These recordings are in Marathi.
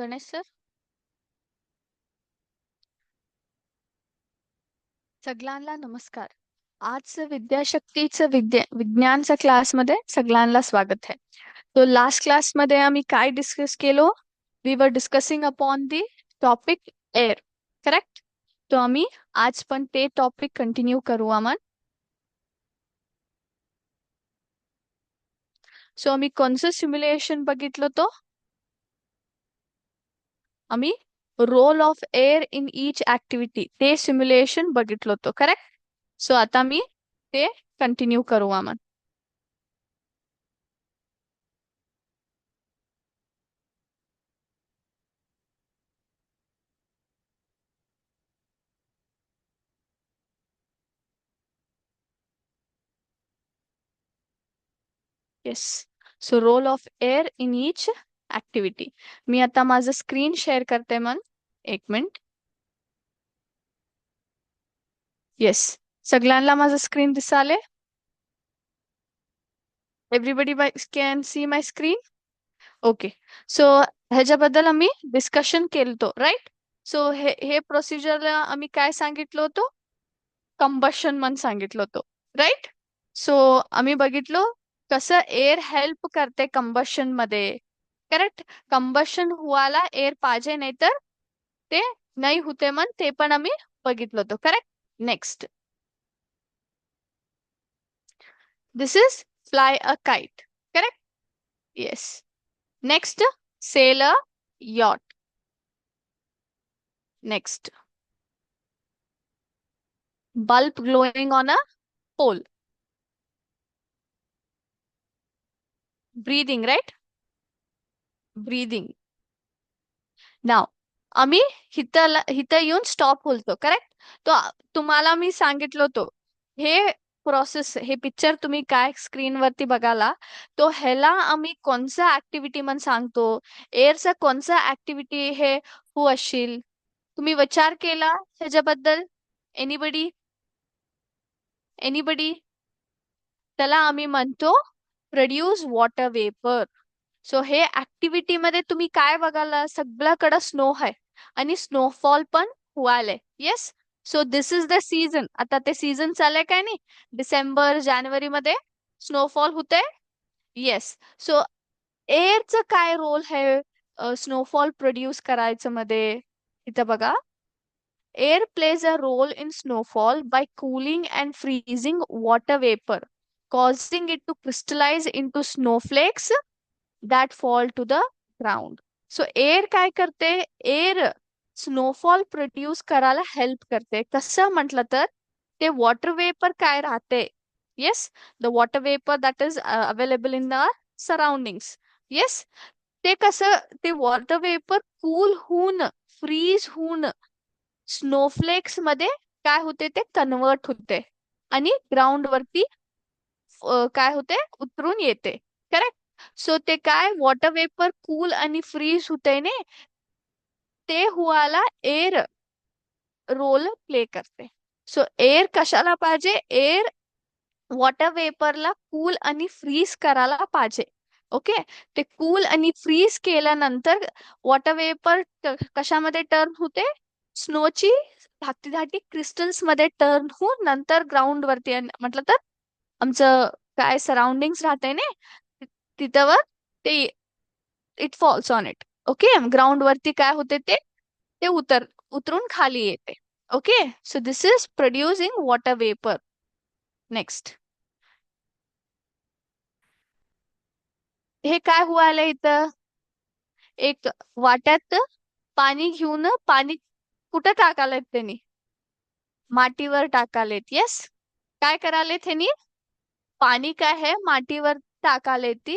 गणेश सर सगळ्यांना नमस्कार. आज विद्याशक्तीचं विद्या विज्ञानच्या क्लासमध्ये सगळ्यांना स्वागत आहे. तो लास्ट क्लासमध्ये आम्ही काय डिस्कस केलो? We were discussing upon the topic air correct तो आम्ही आज पण ते टॉपिक कंटिन्यू करू आम्हाला सो आम्ही कोणचं सिम्युलेशन बघितलं तो. आम्ही role of air in each activity ते सिम्युलेशन बघितलं होतं करेक्ट सो आता मी ते कंटिन्यू करू आम्हाला yes so role of air in each activity मी आता माझं स्क्रीन शेअर करते मन. एक मिनिट येस सगळ्यांना माझं स्क्रीन दिसाले? Everybody can see my screen okay so ह्याच्याबद्दल आम्ही डिस्कशन केलतो राईट सो हे हे प्रोसिजरला आम्ही काय सांगितलं होतो? कंबशन मन सांगितलं होतं राईट सो आम्ही बघितलो कसं एअर हेल्प करते कंबशनमध्ये? करेक्ट कंबशन हुआला एअर पाहिजे नाही तर ते नाही होते मन ते पण आम्ही बघितलं होतं. Correct next this is fly a kite correct yes next sail a yacht next bulb glowing on a pole breathing right breathing नाव आम्ही हिथं हिथं येऊन स्टॉप बोलतो करेक्ट तो तुम्हाला मी सांगितलं होतो हे प्रोसेस हे पिक्चर तुम्ही काय स्क्रीनवरती बघाला तो ह्याला आम्ही कोणचा ऍक्टिव्हिटी म्हणून सांगतो? एअरचा कोणचा ऍक्टिव्हिटी हे हो असशील तुम्ही विचार केला ह्याच्याबद्दल? एनिबडी एनिबडी त्याला आम्ही म्हणतो प्रोड्यूस वॉटर वेपर सो हे ऍक्टिव्हिटी मध्ये तुम्ही काय बघाला सगळ्याकडं स्नो आहे. आणि स्नोफॉल पण व्हायलाय yes so this is the season आता ते सीझन चालय काय नाही? डिसेंबर जानेवारी मध्ये स्नोफॉल होते. येस सो एअरचं काय रोल आहे? स्नोफॉल प्रोड्यूस करायचं मध्ये? इथं बघा. Air plays a role in snowfall by cooling and freezing water vapour causing it to crystallize into snowflakes that fall to the ground. So air काय करते? एअर स्नोफॉल प्रोड्यूस करायला हेल्प करते. कसं म्हटलं तर ते वॉटर वेपर काय राहते? Yes the water vapour that is available in the surrounding yes ते कसं ते वॉटर वेपर कूल होऊन फ्रीज होऊन स्नोफ्लेक्समध्ये काय होते ते? कन्वर्ट होते. आणि ग्राउंड वरती काय होते? उतरून येते. सो ते काय वॉटर वेपर कूल आणि फ्रीज होते ने ते हुआला एअर रोल प्ले करते. सो एअर कशाला पाहिजे? एअर वॉटर वेपरला कूल आणि फ्रीज करायला पाहिजे. ओके? ते कूल आणि फ्रीज केल्यानंतर वॉटर वेपर कशामध्ये टर्न होते? स्नोची धाकटी धाकटी क्रिस्टल्समध्ये टर्न होऊन नंतर ग्राउंड वरती म्हटलं तर आमचं काय सराउंडिंग राहते ना? तिथं ते it falls on it okay ground वरती काय होते ते? ते उतर उतरून खाली येते. Okay so this is producing water vapour next हे काय व्हायला इथं? एक वाट्यात पाणी घेऊन पाणी कुठं टाकालेत त्यांनी? मातीवर टाकालेत. येस काय करालेत त्यांनी पाणी काय आहे? मातीवर टाकालेत ती.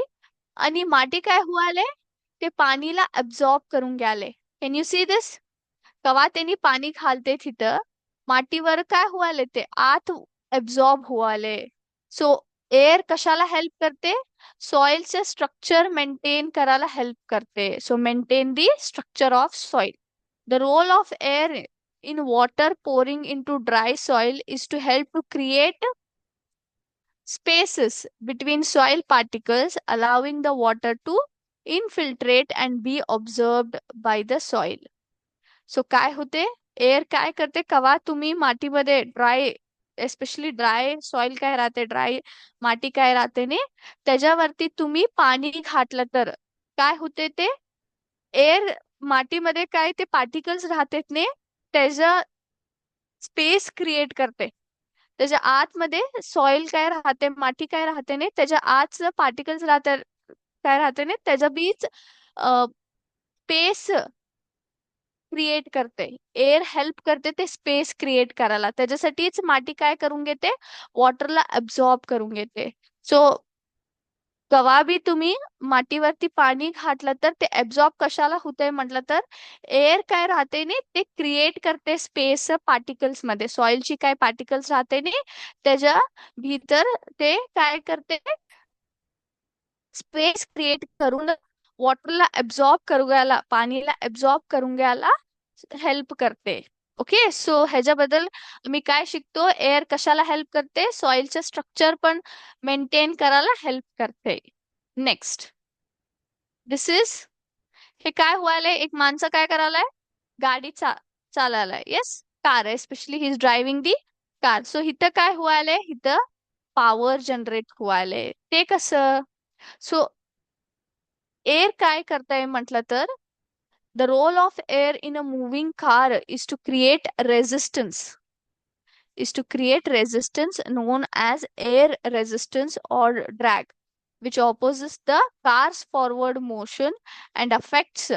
आणि माती काय हुआले ते पाणीला अब्झॉर्ब करून घ्याले कॅन यू सी दिस कवा त्यांनी पाणी घालते तिथं मातीवर काय हुआले ते आत अब्झॉर्ब हुआले सो एअर कशाला हेल्प करते? सॉइलचे स्ट्रक्चर मेंटेन करायला हेल्प करते. So maintain the structure of soil the role of air in water pouring into dry soil is to help to create spaces between soil particles allowing the water to infiltrate and be observed by the soil so काय होते? एअर काय करते? कवा तुम्ही मातीमध्ये ड्राय एस्पेशली ड्राय सॉइल काय राहते? ड्राय माती काय राहते ने? त्याच्यावरती तुम्ही पाणी घातलं तर काय होते ते? एअर मातीमध्ये काय ते पार्टिकल्स राहतात ने? त्याचं स्पेस क्रिएट करते. त्याच्या आतमध्ये सॉइल काय राहते माती काय राहते नाही त्याच्या आत पार्टिकल्स राहते काय राहते नाही त्याच्या बीच स्पेस क्रिएट करते. एअर हेल्प करते ते स्पेस क्रिएट करायला. त्याच्यासाठीच माती काय करून घेते? वॉटरला अब्झॉर्ब करून घेते. सो कवा बी तुम्ही मातीवरती पाणी घातलं तर ते ऍब्झॉर्ब कशाला होतंय म्हटलं तर एअर काय राहते नाही ते क्रिएट करते स्पेस पार्टिकल्समध्ये. सॉइलची काय पार्टिकल्स राहते नाही त्याच्या भीतर ते काय करते स्पेस क्रिएट करून वॉटरला ऍब्झॉर्ब करू घ्यायला पाणीला ऍब्झॉर्ब करून घ्यायला हेल्प करते. ओके सो ह्याच्याबद्दल मी काय शिकतो? एअर कशाला हेल्प करते? सॉइलचं स्ट्रक्चर पण मेंटेन करायला हेल्प करते. नेक्स्ट. दिस इज हे काय व्हायलंय? एक माणसं काय करायलाय? गाडी चा चालायलाय. येस कार आहे specially he is driving the car so इथं काय व्हायलंय? इथं पॉवर जनरेट व्हायलंय. ते कसं? सो एअर काय करताय म्हटलं तर The role of air in a moving car is to create resistance is to create resistance known as air resistance or drag which opposes the car's forward motion and affects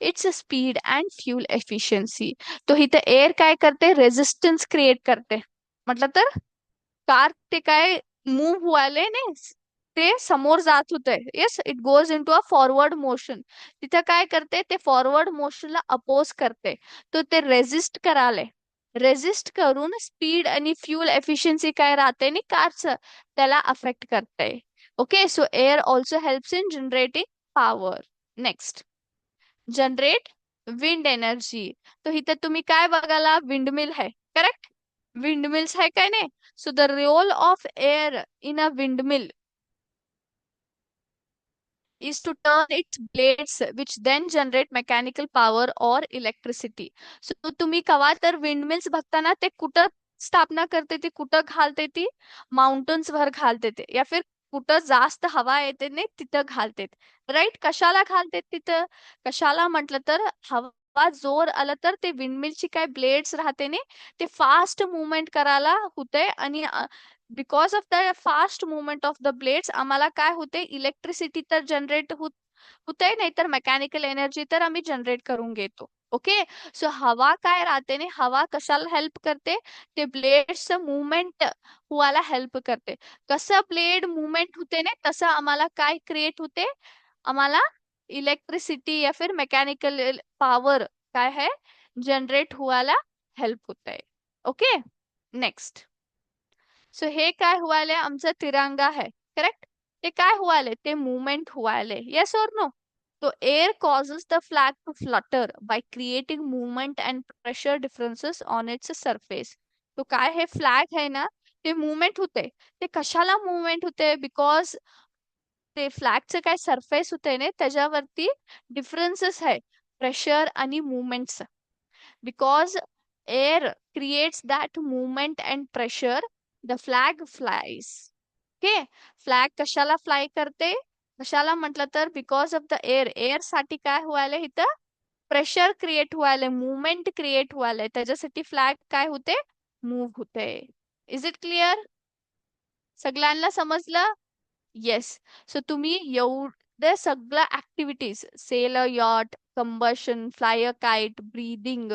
its speed and fuel efficiency तो इथं एअर काय करते रेजिस्टन्स क्रिएट करते म्हटलं तर कार ते काय मूव्ह व्हायले ने ते समोर जात होते. Yes it goes into a forward motion तिथं काय करते? ते फॉरवर्ड मोशनला अपोज करते. तो ते रेजिस्ट कराले. रेजिस्ट करून स्पीड आणि फ्युल एफिशियन्सी काय राहते? आणि कारचं त्याला अफेक्ट करते. Okay so air also helps in generating power next generate wind energy तर इथं तुम्ही काय बघायला? विंडमिल आहे. करेक्ट विंडमिल्स आहे काय नाही? So the role of air in a windmill is to turn its blades which then generate mechanical power or electricity. So तुम्ही कवा तर विंडमिल्स बघताना ते कुठं स्थापना करते ती कुठं घालते ती? माउंटन्स वर घालते ते. या फिर कुठं जास्त हवा येते नाही तिथं घालते राईट कशाला घालते तिथं? कशाला म्हटलं तर हवा जोर आलं तर ते विंडमिलची काय ब्लेड्स राहते ने ते फास्ट मुवमेंट करायला होते आणि because of the fast movement of the blades आम्हाला काय होते? इलेक्ट्रिसिटी तर जनरेट होत होते नाही तर मेकॅनिकल एनर्जी तर आम्ही जनरेट करून घेतो. ओके सो हवा काय राहते ने हवा कशाला हेल्प करते? ते ब्लेड्स मुवमेंट व्हायला हेल्प करते? कसं ब्लेड मुवमेंट होते ना तसं आम्हाला काय क्रिएट होते? आम्हाला इलेक्ट्रिसिटी या फिर मेकॅनिकल पावर काय है जनरेट व्हायला हेल्प होत आहे ओके नेक्स्ट सो हे काय हुवाले? आमचं तिरंगा आहे करेक्ट ते काय हुवाले? ते मुवमेंट हुवाले. येस और नो तो air causes the flag to flutter by creating movement and pressure differences on its surface तो काय हे फ्लॅग आहे ना ते मुवमेंट होते. ते कशाला मुवमेंट होते? बिकॉज ते फ्लॅगचं काय सरफेस होते ना त्याच्यावरती डिफरन्सेस आहे प्रेशर आणि movements because air creates that movement and pressure the flag flies okay flag कशाला फ्लाय करते? कशाला म्हटलं तर बिकॉज ऑफ द एअर एअरसाठी काय व्हायला इथं? प्रेशर क्रिएट व्हायला मुवमेंट क्रिएट व्हायला. त्याच्यासाठी फ्लॅग काय होते? मूव्ह होते. इज इट क्लिअर सगळ्यांना समजलं? येस सो तुम्ही एवढे सगळ्या activities sail a yacht combustion fly a kite breathing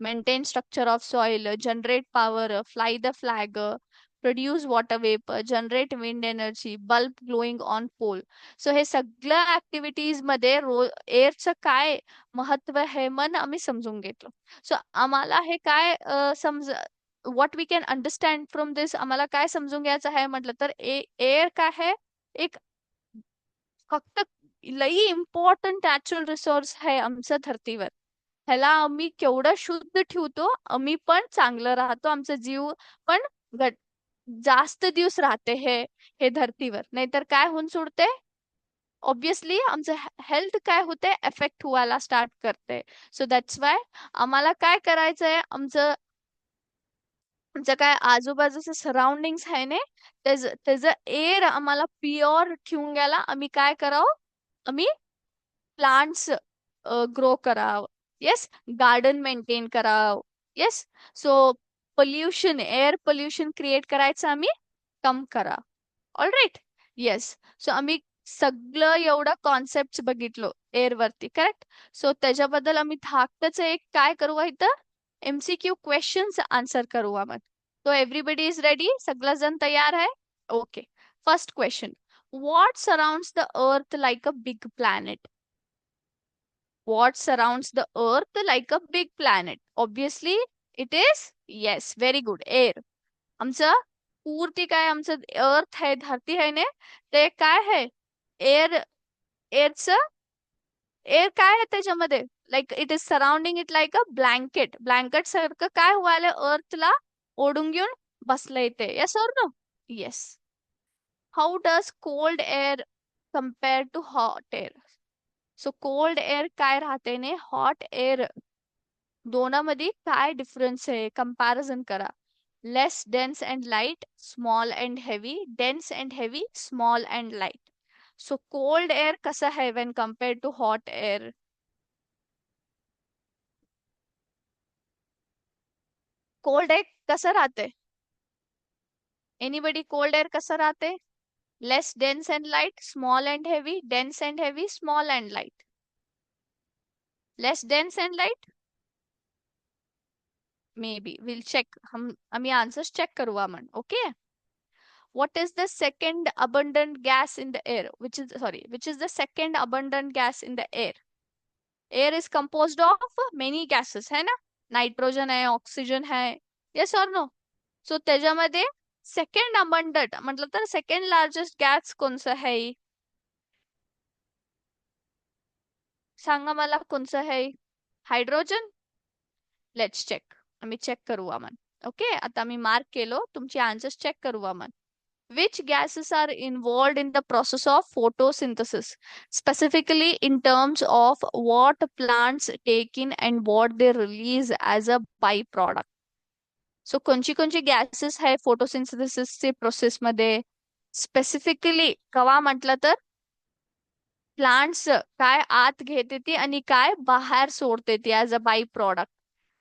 maintain structure of soil generate power fly the flag produce water vapour generate wind energy bulb glowing on pole so हे सगळ्या ऍक्टिव्हिटीजमध्ये रो एअरचं काय महत्त्व आहे मन आम्ही समजून घेतलं सो आम्हाला हे काय समज what we can understand from this आम्हाला काय समजून घ्यायचं आहे म्हटलं तर एअर काय आहे? एक फक्त लई इम्पॉर्टंट नॅचरल रिसोर्स आहे आमच्या धर्तीवर. ह्याला आम्ही केवढं शुद्ध ठेवतो आम्ही पण चांगलं राहतो आमचा जीव पण जास्त दिवस राहते हे हे धर्तीवर. नाहीतर काय होऊन सोडते? ऑब्विसली आमचं हेल्थ काय होते? एफेक्ट व्हायला स्टार्ट करते. सो दॅट्स वाय आम्हाला काय करायचंय? आमचं आमचं काय आजूबाजूचं सराउंडिंग आहे ना त्याचं त्याचं एअर आम्हाला प्युअर ठेवून घ्यायला आम्ही काय करावं? आम्ही प्लांट्स ग्रो करावं. येस गार्डन मेंटेन करावं. Yes so pollution air pollution create करायचं आम्ही कम करा. ऑल राईट येस सो आम्ही सगळं एवढं कॉन्सेप्ट बघितलो एअर वरती करेक्ट सो त्याच्याबद्दल आम्ही धाकटच एक काय करू इथं? एमसीक्यू क्वेश्चन्स आन्सर करू आपण. तो एव्हरीबडी इज रेडी सगळं जण तयार आहे? Okay first question what surrounds the earth like a big planet what surrounds the earth like a big planet obviously it is? Yes very good. Air. आमचं पूर्ती काय? आमचं अर्थ आहे धरती आहे ने? ते काय आहे? एअर एअरचं एअर काय आहे त्याच्यामध्ये? Like it is surrounding it like a blanket blanket सारखं काय व्हायला अर्थला ओढून घेऊन बसलं इथे. येस और no yes how does cold air compare to hot air so cold air काय राहते ने? हॉट एअर दोनामध्ये काय डिफरन्स आहे? कंपॅरिझन करा. Less dense and light small and heavy dense and heavy small and light so cold air कसं आहे when compare to hot air cold air कसं राहते? एनीबडी कोल्ड एअर कसं राहते? Less dense and light small and heavy dense and heavy small and light less dense and light maybe will check हम आम्ही आन्सर्स चेक करू आपण okay what is the second abundant gas in the air which is sorry which is the second abundant gas in the air air is composed of many gases है ना नायट्रोजन आहे ऑक्सिजन आहे येस ऑर नो सो त्याच्यामध्ये सेकंड अबंडंट म्हटलं तर सेकंड लार्जेस्ट गॅस कोणचं आहे सांगा मला कोणचं आहे हायड्रोजन लेट्स चेक आम्ही चेक करू आम्हाला ओके आता आम्ही मार्क केलो तुमचे आन्सर्स चेक करू आम्हाला which gases are involved in the process of photosynthesis specifically in terms of what plants take in and what they release as a by product so कोणची कोणची गॅसेस आहे फोटोसिंथेसिसचे प्रोसेसमध्ये स्पेसिफिकली कवा म्हटलं तर प्लांट्स काय आत घेते ती आणि काय बाहेर सोडते ती as a by product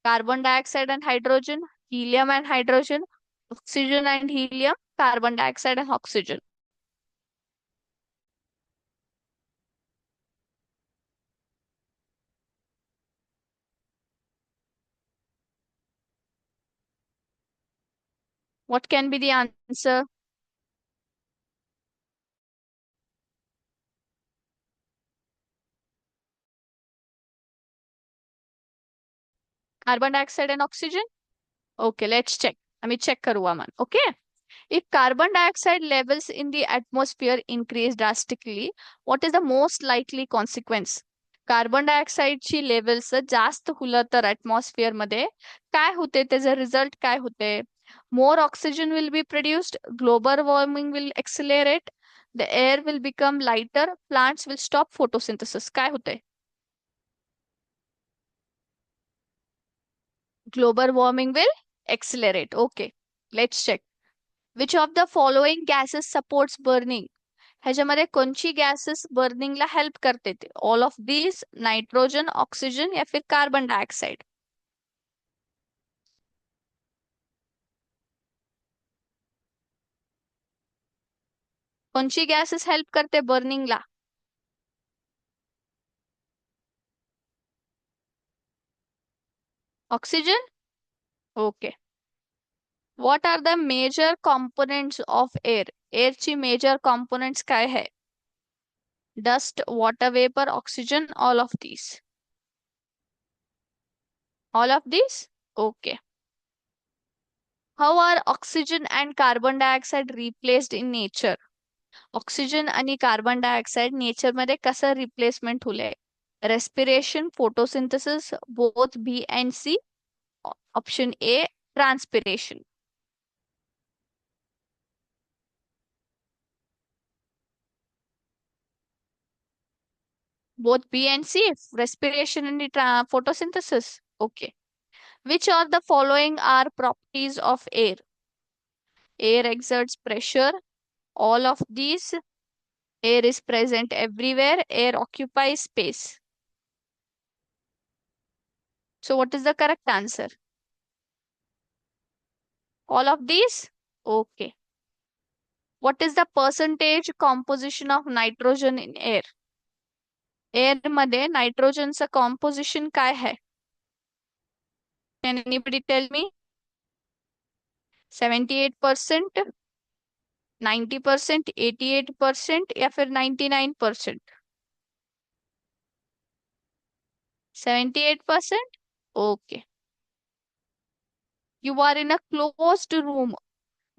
carbon dioxide and hydrogen, helium and hydrogen, oxygen and helium, carbon dioxide and oxygen. What can be the answer? Carbon dioxide and oxygen? Okay, let's check. आम्ही check करू आपण. Okay. If carbon dioxide levels in the atmosphere increase drastically, what is the most likely consequence? Carbon डायऑक्साईडची levels जास्त हुलं तर ऍटमॉस्फिअर मध्ये काय होते त्याचा रिझल्ट काय होते more oxygen will be produced global warming will accelerate the air will become lighter plants will stop photosynthesis काय होते Global warming will accelerate. Okay let's check which of the following gases supports burning ह्याच्यामध्ये कोणची गॅसेस बर्निंगला हेल्प करते ते? All of these nitrogen oxygen या फिर कार्बन डायऑक्साइड कोणची गॅसेस हेल्प करते बर्निंगला oxygen okay what are the major components of air एअरची major components काय आहे? Dust water vapour oxygen all of this all of this okay how are oxygen and carbon dioxide replaced in nature oxygen आणि कार्बन डायऑक्साइड नेचरमध्ये कसं रिप्लेसमेंट होलंय? respiration, photosynthesis, both B and C. Option A, transpiration. Both B and C, respiration and photosynthesis. Okay. Which of the following are properties of air? Air exerts pressure. All of these. Air is present everywhere. Air occupies space. So what is the correct answer? All of these? Okay. What is the percentage composition of nitrogen in air? Air मध्ये नायट्रोजनचं कॉम्पोजिशन काय है Can anybody tell me? 78%, 90%, 88% या फिर 99%? 78%? Okay. You are in a closed room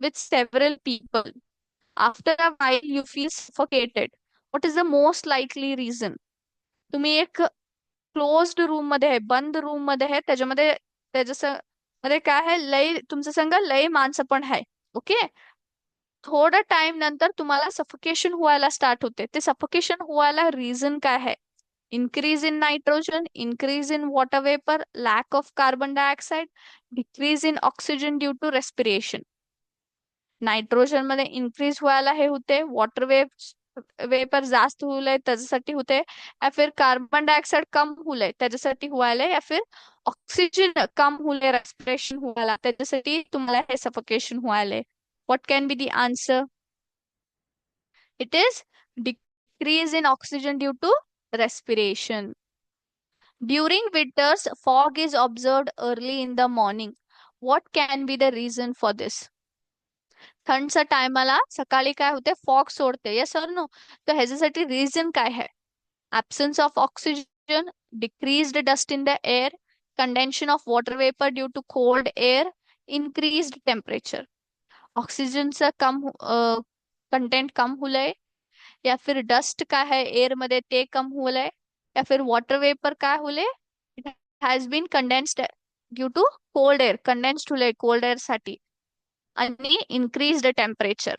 with several people. After a while, you feel suffocated. What is the most likely reason? तुम्ही एक क्लोज्ड रूममध्ये आहे बंद रूममध्ये आहे त्याच्यामध्ये त्याच्या मध्ये काय आहे लय तुमचं संग लय माणसं पण आहे ओके थोडा टाइम नंतर तुम्हाला सफोकेशन व्हायला स्टार्ट होते ते सफोकेशन व्हायला रिझन काय आहे increase in nitrogen increase in water vapour lack of carbon dioxide decrease in oxygen due to respiration नायट्रोजनमध्ये increase व्हायला हे होते वॉटर वेव्ह वेपर जास्त होलंय त्याच्यासाठी होते या फिर कार्बन डायऑक्साइड कम होलंय त्याच्यासाठी व्हायलंय या फिर ऑक्सिजन कम होलंय रेस्पिरेशन व्हायला त्याच्यासाठी तुम्हाला हे suffocation व्हायलंय what can be the answer it is decrease in oxygen due to respiration. During winters, fog is observed early in the morning. What can be the reason for this? थंडच्या टायमाला सकाळी काय होते फॉग सोडते या सर नो तर ह्याच्यासाठी रिझन काय आहे absence of oxygen decreased dust in the air condensation of water vapour due to cold air increased temperature ऑक्सिजनचं कम कंटेंट कम होलंय या फिर डस्ट काय आहे एअरमध्ये ते कम होलंय या फिर वॉटर वेपर काय होलंय it has been condensed due to cold air condensed होलंय कोल्ड एअरसाठी आणि increased temperature.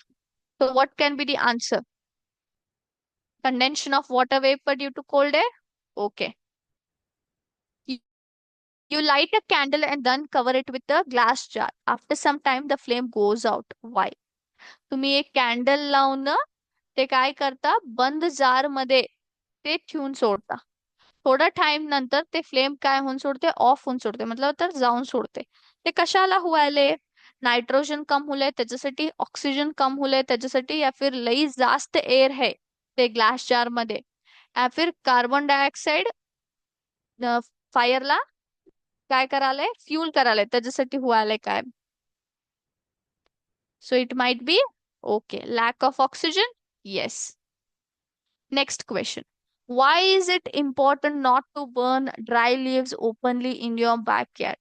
So what can be the answer? Condensation of water vapor due to cold air? Okay. You light a candle and then cover it with a glass jar. After some time, the flame goes out. Why? तुम्ही एक कॅन्डल लावून ते काय करता? बंद जारमध्ये ते ठेवून सोडता. थोडा टाइम नंतर ते फ्लेम काय होऊन सोडते? ऑफ होऊन सोडते. मतलब तर जाऊन सोडते. ते कशाला हुवायले नायट्रोजन कम होले त्याच्यासाठी ऑक्सिजन कम होले त्याच्यासाठी या फिर लई जास्त एअर आहे ते ग्लास जारमध्ये. या फिर कार्बन डायऑक्साइड फायरला काय करायलंय फ्यूल करायलंय त्याच्यासाठी व्हायलंय काय? So it might be okay lack of oxygen yes next question why is it important not to burn dry leaves openly in your backyard?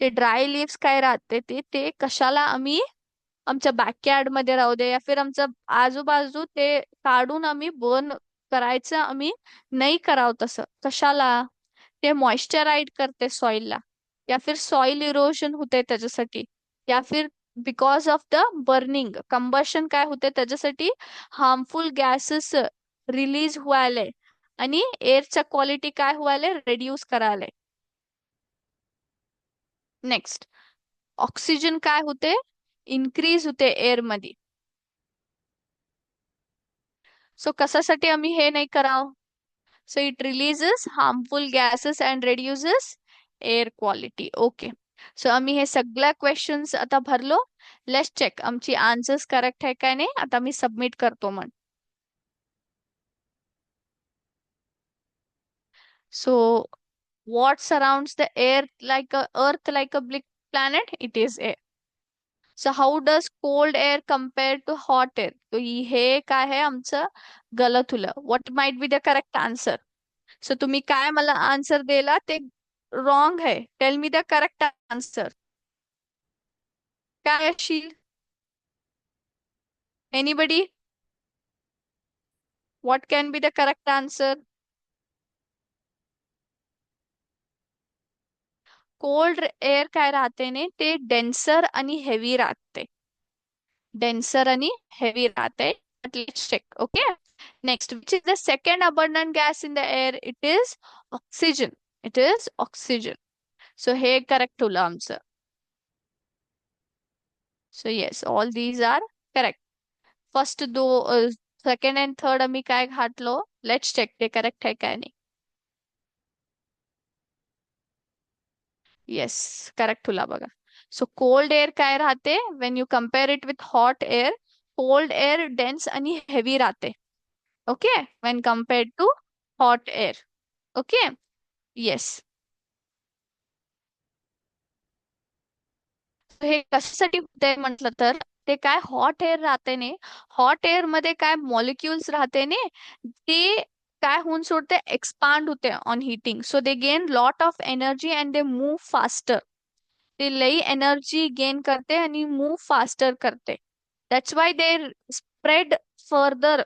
ते ड्राय लिव्स काय राहते? ते ते कशाला आम्ही आमच्या बॅकयार्डमध्ये राहू दे या फिर आमचं आजूबाजू ते काढून आम्ही बर्न करायचं आम्ही नाही करावं तसं. कशाला? ते मॉइश्चराईड करते सॉइलला या फिर सॉइल इरोजन होते त्याच्यासाठी. या फिर because of the burning combustion काय होते? त्याच्यासाठी हार्मफुल गॅसेस रिलीज व्हायले. आणि एअरच्या क्वालिटी काय व्हायले? रेड्यूस करायला. नेक्स्ट ऑक्सिजन काय होते? इन्क्रीज होते एअरमध्ये सो कशासाठी आम्ही हे नाही करावं? So it releases harmful gases and reduces air quality okay so आम्ही हे सगळ्या क्वेश्चन्स आता भरलो. लेस चेक आमची आन्सर्स करेक्ट आहे काय नाही? आता मी सबमिट करतो मग so what surround the air like a earth like a bleak planet it is a so how does cold air compare to hot air हे काय आहे आमचं गलत हुलं what might be the correct answer so तुम्ही काय मला आन्सर दिला? ते रॉंग आहे tell me the correct answer काय असशील anybody what can be the correct answer cold air काय राहते ने ते डेन्सर आणि हेवी राहते डेन्सर आणि हेवी राहते check okay next which is the second abundant gas in the air it is oxygen It is oxygen. So here correct to answer. So yes, all these are correct. First दो uh, second and third आम्ही काय घातलो लेट्स चेक ते करेक्ट आहे काय नाही येस करेक्ट तुला बघा सो कोल्ड एअर काय राहते when you compare it with hot air cold air dense आणि हेवी राहते okay when compare to hot air okay yes हे कशासाठी होतंय म्हटलं तर ते काय हॉट एअर राहते ने हॉट एअरमध्ये काय मॉलिक्युल्स राहते ने ते काय होऊन सोडते एक्सपांड होते on heating so they gain lot of energy and they move faster ते लई एनर्जी गेन करते आणि मूव फास्टर करते. That's why they spread further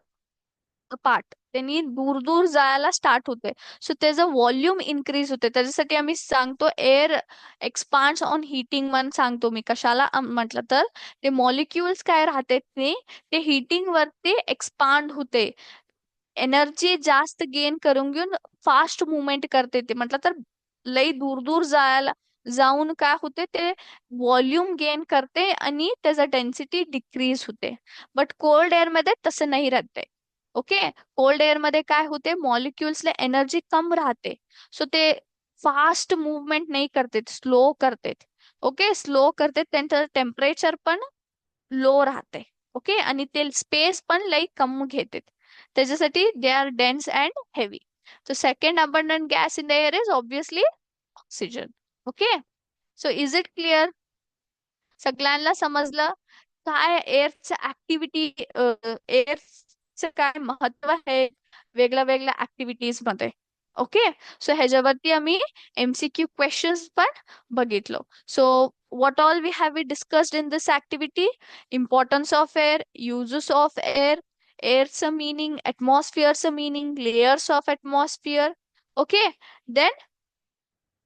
part त्यांनी दूर दूर जायला स्टार्ट होते. सो त्याचं व्हॉल्यूम इन्क्रीज होते. त्याच्यासाठी आम्ही सांगतो air expand on heating one सांगतो मी. कशाला म्हटलं तर ते मॉलिक्युल्स काय राहते ते ते हिटिंग वरती एक्सपांड होते. एनर्जी जास्त गेन करून घेऊन फास्ट मुवमेंट करते ते. म्हटलं तर लई दूर दूर जायला जाऊन काय होते ते व्हॉल्यूम गेन करते आणि त्याचा डेन्सिटी डिक्रीज होते. बट कोल्ड एअरमध्ये तसं नाही राहते ओके? कोल्ड एअरमध्ये काय होते? मॉलिक्युल्सला एनर्जी कम राहते. सो ते फास्ट मुवमेंट नाही करते स्लो करते ओके? स्लो करते त्यांचं टेम्परेचर पण लो राहते. ओके? आणि ते स्पेस पण लई कम घेते त्याच्यासाठी they are dense and heavy. So second abundant gas in the air is obviously oxygen. Okay? So is it clear? सगळ्यांना समजलं? काय एअरचं ऍक्टिव्हिटी चं काय महत्त्व आहे? वेगळ्या वेगळ्या ऍक्टिव्हिटीजमध्ये. ओके सो ह्याच्यावरती आम्ही एमसीक्यू क्वेश्चन्स पण बघितलो. So what all we have we discussed in this activity? Importance of air uses of air air's a meaning atmosphere's a meaning layers of atmosphere. Okay? Then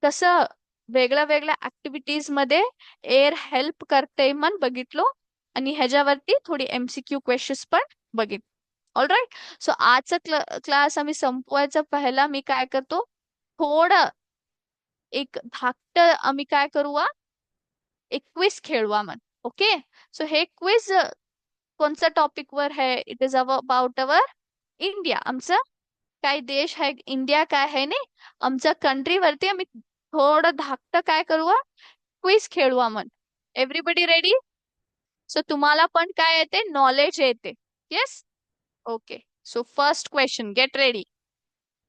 कसं वेगळ्या वेगळ्या ऍक्टिव्हिटीजमध्ये एअर हेल्प करते मन बघितलो. आणि ह्याच्यावरती थोडी एमसीक्यू क्वेश्चन्स पण बघित ऑल राईट सो आजचा क्लास आम्ही संपवायचा पहिला मी काय करतो? थोडं एक धाकट आम्ही काय करू एक क्विज खेळवा मन ओके सो हे क्विज कोणत्या टॉपिक वर it is about our India आमचा काय देश आहे? इंडिया काय आहे ने? आमच्या कंट्रीवरती आम्ही थोडं धाकट काय करू क्विज खेळवा मन एव्हरीबडी रेडी सो तुम्हाला पण काय येते? नॉलेज येते. Yes okay so first question get ready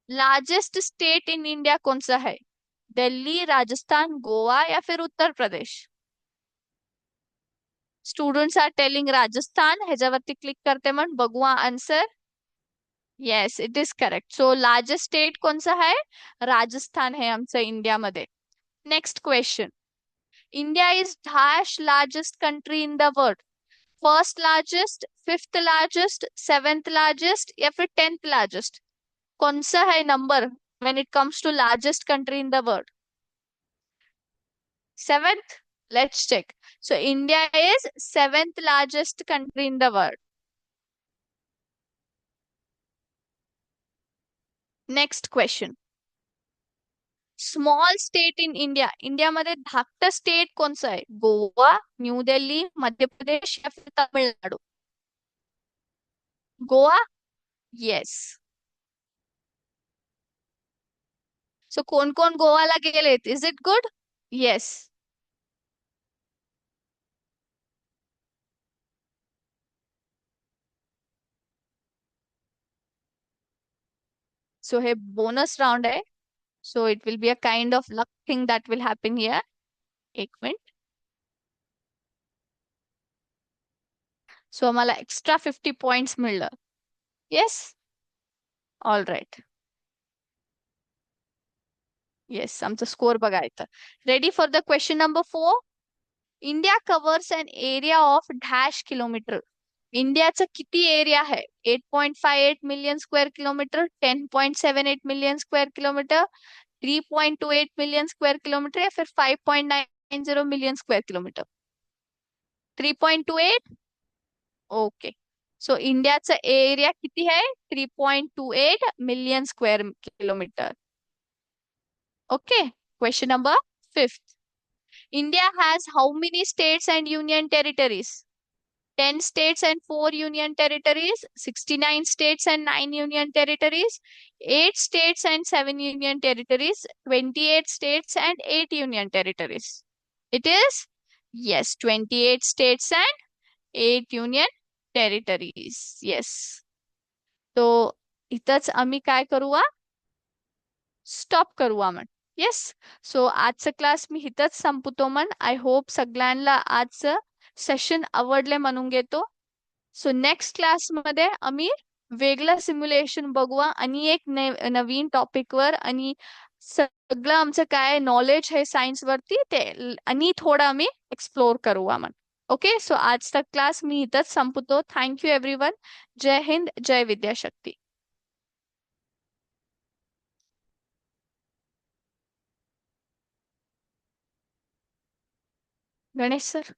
largest state in India कौन सा है? दिल्ली राजस्थान गोवा या फिर Uttar Pradesh? Students are telling Rajasthan ह्याच्यावरती क्लिक करते म्हण बघू answer yes it is correct so largest state कोणचं आहे राजस्थान आहे आमचं इंडियामध्ये next question India is dash largest country in the world first largest fifth largest seventh largest या फिर टेंथ लार्जेस्ट कौन सा है number when it comes to largest country in the world seventh Let's check. So India is seventh largest country in the world. Next question. Small state in India इंडियामध्ये धाकटं स्टेट कोणचं आहे? गोवा न्यू दिल्ली मध्य प्रदेश या फिर तामिळनाडू. गोवा? येस सो कोण कोण गोवाला गेलेत? Is it good yes so हे बोनस राऊंड आहे. So, it will be a kind of luck thing that will happen here. एक मिनिट. So, आम्हाला extra 50 points मिळलं. Yes? All right. Yes, आमचा score बघायचं. Ready for the question number four? India covers an area of dash kilometer. इंडियाचा किती एरिया आहे? Eight point five eight million square kilometre ten point seven eight million square kilometre three point two eight million square kilometre या फिर five point nine zero million square kilometre. Three point two eight? Okay. So इंडियाचा एरिया किती आहे? Three point two eight million square kilometre. Okay. Question number fifth. India has how many states and union territories 10 states and 4 union territories 69 states and 9 union territories 8 states and 7 union territories 28 states and 8 union territories it is yes 28 states and 8 union territories yes तो इथंच आम्ही काय करूया स्टॉप करूया म्हण येस सो आजचं क्लास मी इथंच संपवतो म्हण आय होप सगळ्यांना आजचं सेशन आवडले म्हणून घेतो. सो नेक्स्ट क्लासमध्ये आम्ही वेगळं सिम्युलेशन बघूया आणि एक नवीन टॉपिकवर आणि सगळं आमचं काय नॉलेज आहे सायन्स वरती ते आणि थोडं आम्ही एक्सप्लोर करू आम्ही ओके सो आजचा क्लास मी इथंच संपवतो. थँक्यू एव्हरीवन जय हिंद जय विद्याशक्ती. गणेश सर.